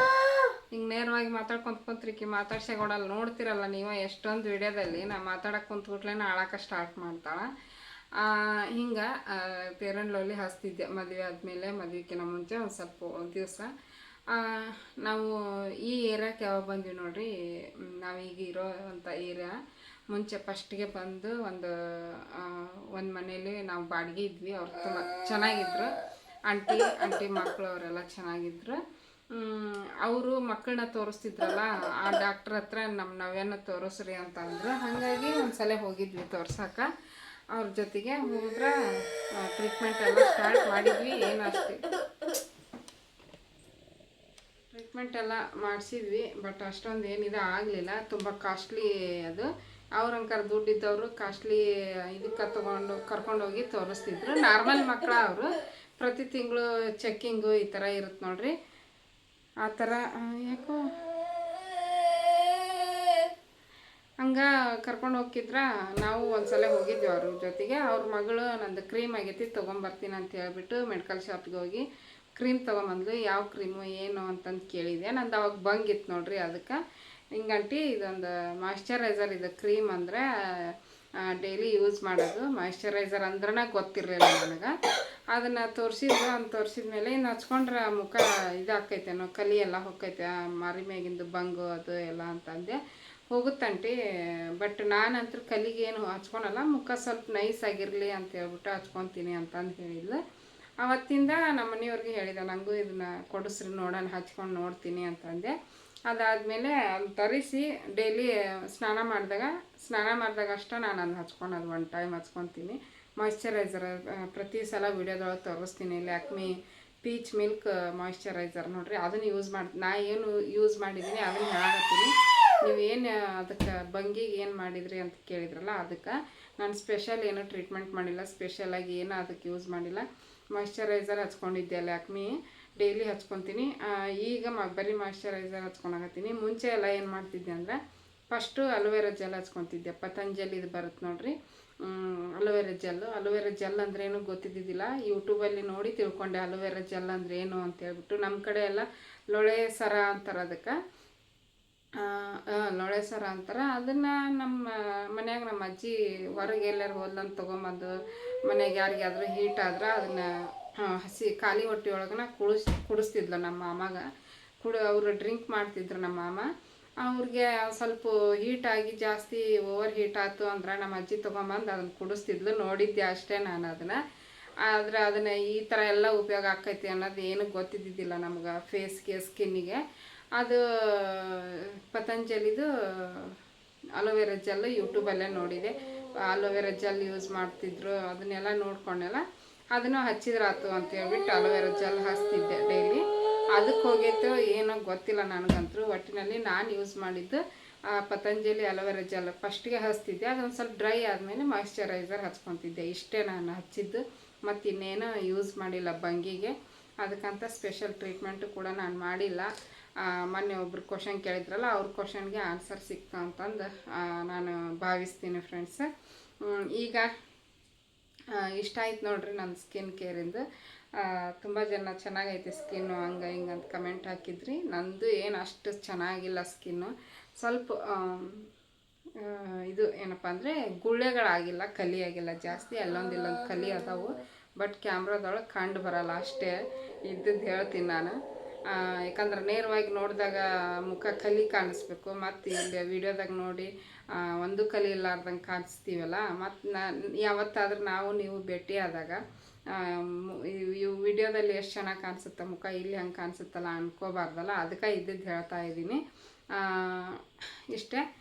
ಹಿಂಗೆ ನೇರವಾಗಿ ಮಾತಾಡ್ಕೊಂತ ಕುಂತ್ರಿಕಿ ಮಾತಾಡ್ಸೆ ಕೊಡಲ್ಲ ನೋಡ್ತಿರಲ್ಲ ನೀವು ಎಷ್ಟೊಂದು ವಿಡಿಯೋದಲ್ಲಿ ನಾ ಮಾತಾಡಕ್ಕೆ ಕುಂತ್ಬಿಟ್ಲೆ ಆಳಕ್ಕೆ ಸ್ಟಾರ್ಟ್ ಮಾಡ್ತಾಳೆ. ಹಿಂಗೆ ಪೇರೆಂಟ್ ಲವ್ಲಿ ಹಚ್ತಿದ್ದೆ ಮದುವೆ ಆದಮೇಲೆ ಮದುವೆಕಿನ ಮುಂಚೆ ಒಂದು ಸ್ವಲ್ಪ ದಿವಸ. ನಾವು ಈ ಏರಿಯಾಕ್ಕೆ ಯಾವಾಗ ಬಂದ್ವಿ ನೋಡ್ರಿ, ನಾವು ನಾವೀಗ ಇರೋ ಅಂಥ ಏರಿಯಾ ಮುಂಚೆ ಫಸ್ಟ್ಗೆ ಬಂದು ಒಂದು ಒಂದು ಮನೇಲಿ ನಾವು ಬಾಡಿಗೆ ಇದ್ವಿ. ಅವ್ರು ತುಂಬ ಚೆನ್ನಾಗಿದ್ರು. ಆಂಟಿ ಆಂಟಿ ಮಕ್ಕಳು ಅವರೆಲ್ಲ ಚೆನ್ನಾಗಿದ್ರು ಅವರು ಮಕ್ಕಳನ್ನ ತೋರಿಸ್ತಿದ್ರಲ್ಲ, ಆ ಡಾಕ್ಟ್ರ್ ಹತ್ರ ನಮ್ಮ ನಾವೇನ ತೋರಿಸ್ರಿ ಅಂತ ಅಂದರು ಹಾಗಾಗಿ ಒಂದ್ಸಲ ಹೋಗಿದ್ವಿ ತೋರ್ಸೋಕೆ. ಅವ್ರ ಜೊತೆಗೆ ಹೋದ್ರೆ ಟ್ರೀಟ್ಮೆಂಟ್ ಎಲ್ಲ ಸ್ಟಾರ್ಟ್ ಮಾಡಿದ್ವಿ. ಏನು ಅಷ್ಟೇ. ಟ್ರೀಟ್ಮೆಂಟ್ ಎಲ್ಲ ಮಾಡಿಸಿದ್ವಿ ಬಟ್ ಅಷ್ಟೊಂದು ಏನಿದೆ ಆಗಲಿಲ್ಲ. ತುಂಬ ಕಾಸ್ಟ್ಲಿ ಅದು. ಅವ್ರಂಕರ್ ದುಡ್ಡಿದ್ದವರು ಕಾಸ್ಟ್ಲಿ ಇದಕ್ಕೆ ತಗೊಂಡು ಕರ್ಕೊಂಡೋಗಿ ತೋರಿಸ್ತಿದ್ರು. ನಾರ್ಮಲ್ ಮಕ್ಕಳ ಅವರು. ಪ್ರತಿ ತಿಂಗಳು ಚೆಕ್ಕಿಂಗು ಈ ಥರ ಇರುತ್ತೆ ನೋಡ್ರಿ. ಆ ಥರ ಯಾಕೋ? ಹಂಗೆ ಕರ್ಕೊಂಡು ಹೋಗ್ತಿದ್ರ, ನಾವು ಒಂದ್ಸಲ ಹೋಗಿದ್ವಿ ಅವ್ರ ಜೊತೆಗೆ. ಅವ್ರ ಮಗಳು ನಂದು ಕ್ರೀಮ್ ಆಗೈತಿ, ತೊಗೊಂಬರ್ತೀನಿ ಅಂತ ಹೇಳ್ಬಿಟ್ಟು ಮೆಡಿಕಲ್ ಶಾಪಿಗೆ ಹೋಗಿ ಕ್ರೀಮ್ ತೊಗೊಂಬಂದ್ಲು. ಯಾವ ಕ್ರೀಮು, ಏನು ಅಂತಂದು ಕೇಳಿದೆ. ನಂದು ಅವಾಗ ಬಂಗಿತ್ತು ನೋಡ್ರಿ ಅದಕ್ಕೆ. ಹಿಂಗಂಟಿ ಇದೊಂದು ಮಾಯ್ಶ್ಚರೈಸರ್ ಇದು ಕ್ರೀಮ್ ಅಂದರೆ ಡೈಲಿ ಯೂಸ್ ಮಾಡೋದು. ಮಾಯ್ಶ್ಚರೈಸರ್ ಅಂದ್ರೆ ಗೊತ್ತಿರಲಿಲ್ಲ ನನಗೆ. ಅದನ್ನು ತೋರಿಸಿದ್ರು ಅಂತ ತೋರಿಸಿದ ಮೇಲೆ ಇನ್ನು ಹಚ್ಕೊಂಡ್ರೆ ಮುಖ ಇದಾಕೈತೇನೋ ಕಲಿ ಎಲ್ಲ ಹೋಗೈತೆ ಮಾರಿ ಮ್ಯಾಗಿಂದು ಬಂಗು ಅದು ಎಲ್ಲ ಅಂತಂದೆ. ಹೋಗುತ್ತಂಟಿ ಬಟ್ ನಾನಂತೂ ಕಲಿಗೆ ಏನು ಹಚ್ಕೊಳಲ್ಲ. ಮುಖ ಸ್ವಲ್ಪ ನೈಸ್ ಆಗಿರಲಿ ಅಂತ ಹೇಳ್ಬಿಟ್ಟು ಹಚ್ಕೊತೀನಿ ಅಂತಂದು ಹೇಳಿದ್ಲು. ಅವತ್ತಿಂದ ನಮ್ಮ ಮನೆಯವ್ರಿಗೆ ಹೇಳಿದೆ ನನಗೂ ಇದನ್ನ ಕೊಡಿಸ್ರಿ ನೋಡೋಣ, ಹಚ್ಕೊಂಡು ನೋಡ್ತೀನಿ ಅಂತಂದೆ. ಅದಾದಮೇಲೆ ಅದು ತರಿಸಿ ಡೈಲಿ ಸ್ನಾನ ಮಾಡಿದಾಗ ಸ್ನಾನ ಮಾಡಿದಾಗ ಅಷ್ಟೇ ನಾನು ಹಚ್ಕೊಂಡು ಅದು ಒನ್ ಟೈಮ್ ಹಚ್ಕೊತೀನಿ. ಮಾಯ್ಶ್ಚರೈಸರ್ ಪ್ರತಿ ಸಲ ವಿಡಿಯೋದೊಳಗೆ ತೋರಿಸ್ತೀನಿ. ಲ್ಯಾಕ್ಮಿ ಪೀಚ್ ಮಿಲ್ಕ್ ಮಾಯ್ಶ್ಚರೈಸರ್ ನೋಡಿರಿ, ಅದನ್ನು ಯೂಸ್ ಮಾಡಿ, ನಾ ಏನು ಯೂಸ್ ಮಾಡಿದ್ದೀನಿ ಅದನ್ನು ನೀವು ಏನು ಅದಕ್ಕೆ ಬಂಗಿಗೆ ಏನು ಮಾಡಿದ್ರಿ ಅಂತ ಕೇಳಿದ್ರಲ್ಲ, ಅದಕ್ಕೆ ನಾನು ಸ್ಪೆಷಲ್ ಏನು ಟ್ರೀಟ್ಮೆಂಟ್ ಮಾಡಿಲ್ಲ. ಸ್ಪೆಷಲಾಗಿ ಏನು ಅದಕ್ಕೆ ಯೂಸ್ ಮಾಡಿಲ್ಲ. ಮಾಯ್ಶ್ಚರೈಸರ್ ಹಚ್ಕೊಂಡಿದ್ದೆ ಲ್ಯಾಕ್ಮಿ ಡೈಲಿ ಹಚ್ಕೊತೀನಿ. ಈಗ ಮ, ಬರೀ ಮಾಯಶ್ಚರೈಸರ್ ಹಚ್ಕೊಳಕತ್ತೀನಿ ಮುಂಚೆ ಎಲ್ಲ ಏನು ಮಾಡ್ತಿದ್ದೆ ಅಂದರೆ ಫಸ್ಟು ಅಲೋವೆರಾ ಜೆಲ್ ಹಚ್ಕೊತಿದ್ದೆ. ಪತಂಜಲಿ ಇದು ಬರುತ್ತೆ ನೋಡಿರಿ. ಅಲೋವೆರಾ ಜೆಲ್ಲು ಅಲೋವೆರಾ ಜೆಲ್ ಅಂದ್ರೆ ಏನು ಗೊತ್ತಿದ್ದಿದ್ದಿಲ್ಲ. ಯೂಟ್ಯೂಬಲ್ಲಿ ನೋಡಿ ತಿಳ್ಕೊಂಡೆ ಅಲೋವೆರಾ ಜೆಲ್ ಅಂದ್ರೆ ಏನು ಅಂತ ಹೇಳ್ಬಿಟ್ಟು. ನಮ್ಮ ಕಡೆ ಎಲ್ಲ ಲೊಳೆ ಸರ ಅಂತಾರೆ ಅದಕ್ಕೆ. ಲೊಳೆ ಸರ ಅಂತಾರೆ. ಅದನ್ನು ನಮ್ಮ ಮನ್ಯಾಗ ನಮ್ಮ ಅಜ್ಜಿ ಹೊರಗೆ ಎಲ್ಲರೂ ಹೋದಂತ ತೊಗೊಂಬಂದು ಮನೆಗೆ ಯಾರಿಗಾದ್ರೂ ಹೀಟ್ ಆದ್ರೆ ಅದನ್ನು ಹಸಿ ಖಾಲಿ ಹೊಟ್ಟೆಯೊಳಗನ ಕುಡಿಸ್ ಕುಡಿಸ್ತಿದ್ಲು ನಮ್ಮ ಮಾಮಾಗ. ಕುಡಿ, ಅವರು ಡ್ರಿಂಕ್ ಮಾಡ್ತಿದ್ರು ನಮ್ಮ ಮಾಮ. ಅವ್ರಿಗೆ ಸ್ವಲ್ಪ ಹೀಟ್ ಆಗಿ ಜಾಸ್ತಿ ಓವರ್ ಹೀಟ್ ಆಯ್ತು ಅಂದ್ರೆ ನಮ್ಮ ಅಜ್ಜಿ ತೊಗೊಂಬಂದು ಅದನ್ನು ಕುಡಿಸ್ತಿದ್ಲು. ನೋಡಿದ್ದೆ ಅಷ್ಟೇ ನಾನು ಅದನ್ನು. ಆದರೆ ಅದನ್ನು ಈ ಥರ ಎಲ್ಲ ಉಪಯೋಗ ಆಕೈತಿ ಅನ್ನೋದು ಏನು ಗೊತ್ತಿದ್ದಿದ್ದಿಲ್ಲ ನಮ್ಗೆ ಫೇಸ್ಗೆ ಸ್ಕಿನ್ನಿಗೆ ಅದು ಪತಂಜಲಿದು ಅಲೋವೆರಾ ಜೆಲ್ ಯೂಟ್ಯೂಬಲ್ಲೇ ನೋಡಿದೆ. ಅಲೋವೆರಾ ಜೆಲ್ ಯೂಸ್ ಮಾಡ್ತಿದ್ರು. ಅದನ್ನೆಲ್ಲ ನೋಡ್ಕೊಂಡೆಲ್ಲ ಅದನ್ನು ಹಚ್ಚಿದ್ರಾತು ಅಂತ ಹೇಳ್ಬಿಟ್ಟು ಅಲೋವೆರಾ ಜೆಲ್ ಹಚ್ತಿದ್ದೆ ಡೈಲಿ. ಅದಕ್ಕೆ ಹೋಗೈತೋ ಏನೋ ಗೊತ್ತಿಲ್ಲ ನನಗಂತೂ. ಒಟ್ಟಿನಲ್ಲಿ ನಾನು ಯೂಸ್ ಮಾಡಿದ್ದು, ಆ, ಪತಂಜಲಿ ಅಲೋವೆರಾ ಜೆಲ್ ಫಸ್ಟಿಗೆ ಹಚ್ತಿದ್ದೆ ಅದೊಂದು ಸ್ವಲ್ಪ ಡ್ರೈ ಆದಮೇಲೆ ಮಾಯಶ್ಚರೈಸರ್ ಹಚ್ಕೊತಿದ್ದೆ. ಇಷ್ಟೇ ನಾನು ಹಚ್ಚಿದ್ದು. ಮತ್ತು ಇನ್ನೇನು ಯೂಸ್ ಮಾಡಿಲ್ಲ ಬಂಗಿಗೆ. ಅದಕ್ಕಂತ ಸ್ಪೆಷಲ್ ಟ್ರೀಟ್ಮೆಂಟು ಕೂಡ ನಾನು ಮಾಡಿಲ್ಲ. ಮೊನ್ನೆ ಒಬ್ರು ಕ್ವಶನ್ ಕೇಳಿದ್ರಲ್ಲ, ಅವ್ರ ಕ್ವಶನ್ಗೆ ಆನ್ಸರ್ ಸಿಕ್ತು ಅಂತಂದು ನಾನು ಭಾವಿಸ್ತೀನಿ ಫ್ರೆಂಡ್ಸ್. ಈಗ ಇಷ್ಟ ಆಯ್ತು ನೋಡ್ರಿ ನನ್ನ ಸ್ಕಿನ್ ಕೇರಿಂದ ತುಂಬ ಜನ ಚೆನ್ನಾಗೈತೆ ಸ್ಕಿನ್ನು ಹಂಗೆ ಹಿಂಗೆ ಅಂತ ಕಮೆಂಟ್ ಹಾಕಿದ್ರಿ. ನಂದು ಏನು ಅಷ್ಟು ಚೆನ್ನಾಗಿಲ್ಲ ಸ್ಕಿನ್ನು ಸ್ವಲ್ಪ ಇದು ಏನಪ್ಪ ಅಂದರೆ ಗುಳ್ಳೆಗಳಾಗಿಲ್ಲ ಕಲಿ ಆಗಿಲ್ಲ ಜಾಸ್ತಿ. ಅಲ್ಲೊಂದು ಇಲ್ಲೊಂದು ಕಲಿ ಅದಾವು. ಬಟ್ ಕ್ಯಾಮ್ರಾದೊಳಗೆ ಕಂಡು ಬರಲ್ಲ ಅಷ್ಟೇ. ಇದ್ದದ್ದು ಹೇಳ್ತೀನಿ ನಾನು. ಯಾಕಂದ್ರೆ ನೇರವಾಗಿ ನೋಡಿದಾಗ ಮುಖ ಕಲಿ ಕಾಣಿಸ್ಬೇಕು. ಮತ್ತು ಇಲ್ಲಿ ವಿಡಿಯೋದಾಗ ನೋಡಿ ಒಂದು ಕಲಿ ಇಲ್ಲಾರ್ದಂಗೆ ಕಾಣಿಸ್ತೀವಲ್ಲ? ಮತ್ತು ನಾ, ಯಾವತ್ತಾದ್ರೂ ನಾವು, ನೀವು ಭೇಟಿ ಆದಾಗ ಇವ್- ವಿಡಿಯೋದಲ್ಲಿ ಎಷ್ಟು ಚೆನ್ನಾಗಿ ಕಾಣಿಸುತ್ತೆ ಮುಖ, ಇಲ್ಲಿ ಹಂಗೆ ಕಾಣಿಸುತ್ತಲ್ಲ ಅನ್ಕೋಬಾರ್ದಲ್ಲ? ಅದಕ್ಕೆ ಇದ್ದಿದ್ದು ಹೇಳ್ತಾ ಇದ್ದೀನಿ. ಇಷ್ಟೇ.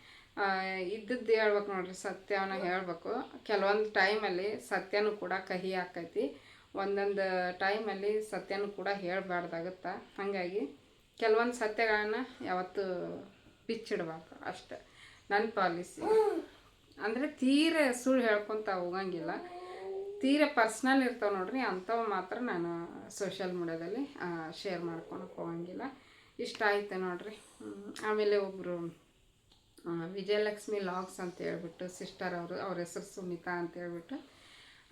ಇದ್ದದ್ದು ಹೇಳ್ಬೇಕು ನೋಡ್ರಿ ಸತ್ಯವನ್ನು ಹೇಳಬೇಕು. ಕೆಲವೊಂದು ಟೈಮಲ್ಲಿ ಸತ್ಯನೂ ಕೂಡ ಕಹಿ ಆಕೈತಿ. ಒಂದೊಂದು ಟೈಮಲ್ಲಿ ಸತ್ಯನೂ ಕೂಡ ಹೇಳಬಾರ್ದಾಗುತ್ತಾ? ಹಾಗಾಗಿ, ಕೆಲವೊಂದು ಸತ್ಯಗಳನ್ನು ಯಾವತ್ತೂ ಬಿಚ್ಚಿಡ್ಬಾರ್ದು, ಅಷ್ಟೆ. ನನ್ನ ಪಾಲಿಸಿ. ಅಂದರೆ ತೀರ ಸುಳ್ಳು ಹೇಳ್ಕೊತ ಹೋಗಂಗಿಲ್ಲ. ತೀರ ಪರ್ಸ್ನಲ್ ಇರ್ತಾವೆ ನೋಡ್ರಿ ಅಂಥವು ಮಾತ್ರ ನಾನು ಸೋಷಿಯಲ್ ಮೀಡ್ಯಾದಲ್ಲಿ ಶೇರ್ ಮಾಡ್ಕೊಳಕ್ಕೆ ಹೋಗಂಗಿಲ್ಲ. ಇಷ್ಟ ಆಯಿತು ನೋಡ್ರಿ. ಆಮೇಲೆ ಒಬ್ಬರು ವಿಜಯಲಕ್ಷ್ಮಿ ಲಾಗ್ಸ್ ಅಂತ ಹೇಳ್ಬಿಟ್ಟು ಸಿಸ್ಟರ್ ಅವರು ಅವ್ರ ಹೆಸರು ಸುಮಿತಾ ಅಂತ ಹೇಳ್ಬಿಟ್ಟು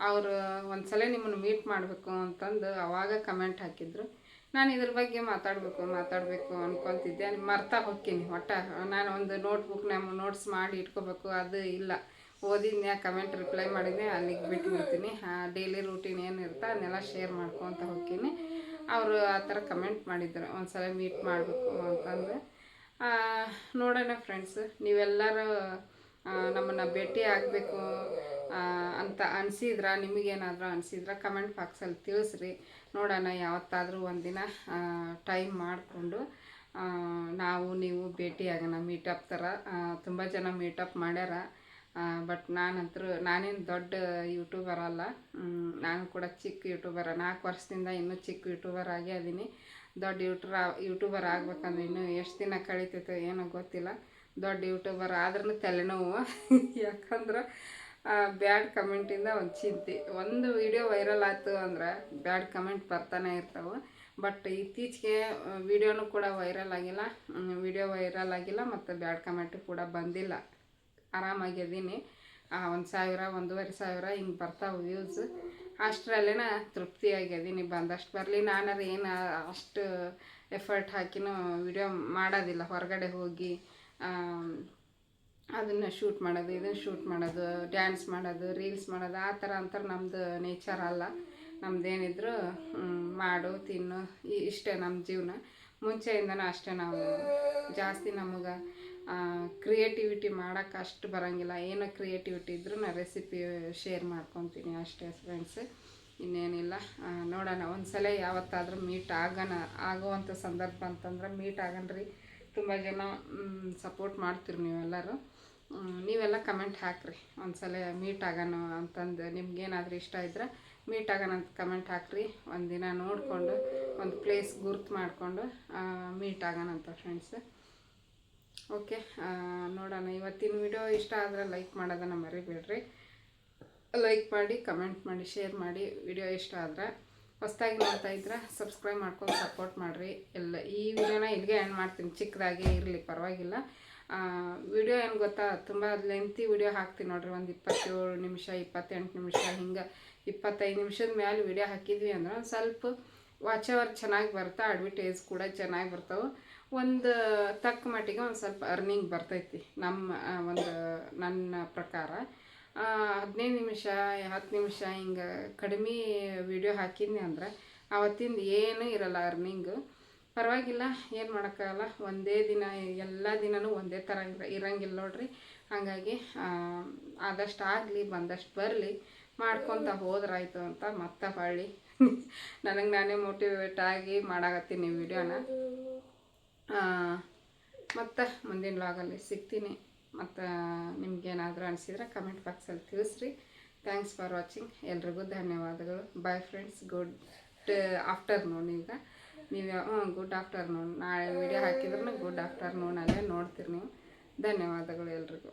ಅವರು ಒಂದ್ಸಲ ನಿಮ್ಮನ್ನು ಮೀಟ್ ಮಾಡಬೇಕು ಅಂತಂದು ಅವಾಗ ಕಮೆಂಟ್ ಹಾಕಿದ್ರು. ನಾನು ಇದ್ರ ಬಗ್ಗೆ ಮಾತಾಡಬೇಕು ಮಾತಾಡಬೇಕು ಅನ್ಕೊತಿದ್ದೆ. ಮರ್ತಾ ಹೋಗ್ತೀನಿ ಒಟ್ಟು. ನಾನು ಒಂದು ನೋಟ್ಬುಕ್ ನಮ್ಮ ನೋಟ್ಸ್ ಮಾಡಿ ಇಟ್ಕೋಬೇಕು, ಅದು ಇಲ್ಲ. ಓದಿದ್ನ್ಯಾ ಕಮೆಂಟ್ ರಿಪ್ಲೈ ಮಾಡಿದ್ನೆ, ಅಲ್ಲಿಗೆ ಬಿಟ್ಬಿಡ್ತೀನಿ. ಡೈಲಿ ರೂಟೀನ್ ಏನಿರುತ್ತೆ ಅದನ್ನೆಲ್ಲ ಶೇರ್ ಮಾಡ್ಕೊತ ಹೋಗ್ತೀನಿ. ಅವರು ಆ ಥರ ಕಮೆಂಟ್ ಮಾಡಿದ್ರು. ಒಂದ್ಸಲ ಮೀಟ್ ಮಾಡಬೇಕು ಅಂತಂದು. ನೋಡೋಣ ಫ್ರೆಂಡ್ಸ್ ನೀವೆಲ್ಲರೂ ನಮ್ಮನ್ನು ಭೇಟಿ ಆಗಬೇಕು ಅಂತ ಅನಿಸಿದ್ರ, ನಿಮಗೇನಾದರೂ ಅನಿಸಿದ್ರ, ಕಮೆಂಟ್ ಬಾಕ್ಸಲ್ಲಿ ತಿಳಿಸ್ರಿ. ನೋಡೋಣ, ಯಾವತ್ತಾದರೂ ಒಂದಿನ ಟೈಮ್ ಮಾಡಿಕೊಂಡು ನಾವು, ನೀವು ಭೇಟಿ ಆಗೋಣ ಮೀಟಪ್ ಥರ. ತುಂಬ ಜನ ಮೀಟಪ್ ಮಾಡ್ಯಾರ. ಬಟ್ ನಾನಂತರೂ, ನಾನೇನು ದೊಡ್ಡ ಯೂಟ್ಯೂಬರ್ ಅಲ್ಲ. ನಾನು ಕೂಡ ಚಿಕ್ಕ ಯೂಟ್ಯೂಬರ್, ನಾಲ್ಕು ವರ್ಷದಿಂದ ಇನ್ನೂ ಚಿಕ್ಕ ಯೂಟ್ಯೂಬರ್ ಆಗೇ ಅದೀನಿ. ದೊಡ್ಡ ಯೂಟ್ಯೂಬರ್ ಯೂಟ್ಯೂಬರ್ ಆಗ್ಬೇಕಂದ್ರೆ ಇನ್ನೂ ಎಷ್ಟು ದಿನ ಕಳೀತೈತೆ ಏನೋ ಗೊತ್ತಿಲ್ಲ. ದೊಡ್ಡ ಯೂಟ್ಯೂಬರ್ ಆದ್ರೂ ತಲೆನೋವು. ಯಾಕಂದ್ರೆ ಬ್ಯಾಡ್ ಕಮೆಂಟಿಂದ ಒಂದು ಚಿಂತೆ. ಒಂದು ವಿಡಿಯೋ ವೈರಲ್ ಆಯ್ತು ಅಂದ್ರೆ ಬ್ಯಾಡ್ ಕಮೆಂಟ್ ಬರ್ತಾನೆ ಇರ್ತಾವೆ. ಬಟ್ ಇತ್ತೀಚೆಗೆ ವಿಡಿಯೋನೂ ಕೂಡ ವೈರಲ್ ಆಗಿಲ್ಲ. ವಿಡಿಯೋ ವೈರಲ್ ಆಗಿಲ್ಲ ಮತ್ತು ಬ್ಯಾಡ್ ಕಮೆಂಟು ಕೂಡ ಬಂದಿಲ್ಲ. ಆರಾಮಾಗಿದ್ದೀನಿ. ಒಂದು ಸಾವಿರ, ಒಂದೂವರೆ ಸಾವಿರ ಹಿಂಗೆ ಬರ್ತಾವೆ ವ್ಯೂಸ್ ಅಷ್ಟರಲ್ಲೇನ ತೃಪ್ತಿಯಾಗಿದ್ದೀನಿ. ಬಂದಷ್ಟು ಬರಲಿ. ನಾನು ಏನು ಅಷ್ಟು ಎಫರ್ಟ್ ಹಾಕಿನೂ ವಿಡಿಯೋ ಮಾಡೋದಿಲ್ಲ. ಹೊರಗಡೆ ಹೋಗಿ ಅದನ್ನು ಶೂಟ್ ಮಾಡೋದು, ಇದನ್ನು ಶೂಟ್ ಮಾಡೋದು ಡ್ಯಾನ್ಸ್ ಮಾಡೋದು ರೀಲ್ಸ್ ಮಾಡೋದು, ಆ ಥರ ಅಂತಾರೆ ನಮ್ಮದು ನೇಚರ್ ಅಲ್ಲ. ನಮ್ಮದೇನಿದ್ರು ಮಾಡು, ತಿನ್ನು ಇಷ್ಟೇ ನಮ್ಮ ಜೀವನ. ಮುಂಚೆಯಿಂದನೂ ಅಷ್ಟೇ ನಾವು ಜಾಸ್ತಿ ನಮಗೆ ಕ್ರಿಯೇಟಿವಿಟಿ ಮಾಡೋಕ್ಕೆ ಅಷ್ಟು ಬರೋಂಗಿಲ್ಲ. ಏನೋ ಕ್ರಿಯೇಟಿವಿಟಿ ಇದ್ರೂ ನಾನು ರೆಸಿಪಿ ಶೇರ್ ಮಾಡ್ಕೊತೀನಿ ಅಷ್ಟೇ ಫ್ರೆಂಡ್ಸ್ ಇನ್ನೇನಿಲ್ಲ. ನೋಡೋಣ. ಒಂದು ಸಲ ಯಾವತ್ತಾದರೂ ಮೀಟ್ ಆಗೋಣ ಆಗುವಂಥ ಸಂದರ್ಭ ಅಂತಂದ್ರೆ ಮೀಟ್ ಆಗಣ್ರಿ ತುಂಬ ಜನ ಸಪೋರ್ಟ್ ಮಾಡ್ತೀರಿ ನೀವೆಲ್ಲರೂ ನೀವೆಲ್ಲ ಕಮೆಂಟ್ ಹಾಕ್ರಿ. ಒಂದ್ಸಲ ಮೀಟ್ ಆಗೋಣ ಅಂತಂದು ನಿಮ್ಗೇನಾದರೂ ಇಷ್ಟ ಇದ್ರೆ ಮೀಟ್ ಆಗೋಣ ಅಂತ ಕಮೆಂಟ್ ಹಾಕ್ರಿ. ಒಂದಿನ ನೋಡಿಕೊಂಡು, ಒಂದು ಪ್ಲೇಸ್ ಗುರ್ತು ಮಾಡಿಕೊಂಡು ಮೀಟ್ ಆಗೋಣ ಅಂತ ಫ್ರೆಂಡ್ಸ್ ಓಕೆ ನೋಡೋಣ. ಇವತ್ತಿನ ವಿಡಿಯೋ ಇಷ್ಟ ಆದರೆ ಲೈಕ್ ಮಾಡೋದನ್ನು ಮರಿಬೇಡ್ರಿ. ಲೈಕ್ ಮಾಡಿ ಕಮೆಂಟ್ ಮಾಡಿ ಶೇರ್ ಮಾಡಿ. ವಿಡಿಯೋ ಇಷ್ಟ ಆದರೆ ಹೊಸ್ದಾಗಿ ನೋಡ್ತಾ ಇದ್ರೆ ಸಬ್ಸ್ಕ್ರೈಬ್ ಮಾಡ್ಕೊಂಡು ಸಪೋರ್ಟ್ ಮಾಡಿರಿ. ಎಲ್ಲ ಈ ವಿಡಿಯೋನ ಇಲ್ಲಿಗೆ ಎಂಡ್ ಮಾಡ್ತೀನಿ. ಚಿಕ್ಕದಾಗಿ ಇರಲಿ, ಪರವಾಗಿಲ್ಲ. ವಿಡಿಯೋ ಏನು ಗೊತ್ತಾ? ತುಂಬ ಲೆಂತಿ ವಿಡಿಯೋ ಹಾಕ್ತೀನಿ ನೋಡ್ರಿ. ಒಂದು ಇಪ್ಪತ್ತೇಳು ನಿಮಿಷ, ಇಪ್ಪತ್ತೆಂಟು ನಿಮಿಷ, ಹಿಂಗೆ ಇಪ್ಪತ್ತೈದು ನಿಮಿಷದ ಮೇಲೆ ವಿಡಿಯೋ ಹಾಕಿದ್ವಿ ಅಂದ್ರೆ ಒಂದು ಸ್ವಲ್ಪ ವಾಚ್ ಅವರ್ ಚೆನ್ನಾಗಿ ಬರ್ತಾ ಅಡ್ವರ್ಟೈಸ್ ಕೂಡ ಚೆನ್ನಾಗಿ ಬರ್ತಾವೆ. ಒಂದು ತಕ್ಕ ಮಟ್ಟಿಗೆ ಒಂದು ಸ್ವಲ್ಪ ಅರ್ನಿಂಗ್ ಬರ್ತೈತಿ. ನಮ್ಮ ಒಂದು, ನನ್ನ ಪ್ರಕಾರ. ಹದಿನೈದು ನಿಮಿಷ, ಹತ್ತು ನಿಮಿಷ ಹಿಂಗೆ ಕಡಿಮೆ ವಿಡಿಯೋ ಹಾಕಿದ್ನಿ ಅಂದ್ರೆ ಆವತ್ತಿಂದ ಏನೂ ಇರಲ್ಲ ಅರ್ನಿಂಗು ಪರವಾಗಿಲ್ಲ, ಏನು ಮಾಡೋಕ್ಕಾಗಲ್ಲ. ಒಂದೇ ದಿನ, ಎಲ್ಲ ದಿನವೂ ಒಂದೇ ಥರ ಇರ, ಇರಂಗಿಲ್ಲ ನೋಡ್ರಿ. ಹಾಗಾಗಿ ಆದಷ್ಟು ಆಗಲಿ, ಬಂದಷ್ಟು ಬರಲಿ, ಮಾಡ್ಕೊತ ಹೋದ್ರಾಯ್ತು ಅಂತ ಮತ್ತೆ ಹೊಳ್ಳಿ ನನಗೆ ನಾನೇ ಮೋಟಿವೇಟ್ ಆಗಿ ಮಾಡಾಕತ್ತೀನಿ ವಿಡಿಯೋನ ಮತ್ತು ಮುಂದಿನ ಲಾಗಲ್ಲಿ ಸಿಗ್ತೀನಿ. ಮತ್ತು ನಿಮಗೇನಾದರೂ ಅನಿಸಿದ್ರೆ ಕಮೆಂಟ್ ಬಾಕ್ಸಲ್ಲಿ ತಿಳಿಸ್ರಿ. ಥ್ಯಾಂಕ್ಸ್ ಫಾರ್ ವಾಚಿಂಗ್ ಎಲ್ರಿಗೂ ಧನ್ಯವಾದಗಳು. ಬಾಯ್ ಫ್ರೆಂಡ್ಸ್ ಗುಡ್ ಆಫ್ಟರ್ನೂನ್ ಈಗ. ನೀವು ಹ್ಞೂ ಗುಡ್ ಆಫ್ಟರ್ನೂನ್ ನಾಳೆ ವಿಡಿಯೋ ಹಾಕಿದ್ರೂ ಗುಡ್ ಆಫ್ಟರ್ನೂನಲ್ಲೇ ನೋಡ್ತೀರಿ ನೀವು. ಧನ್ಯವಾದಗಳು ಎಲ್ರಿಗೂ.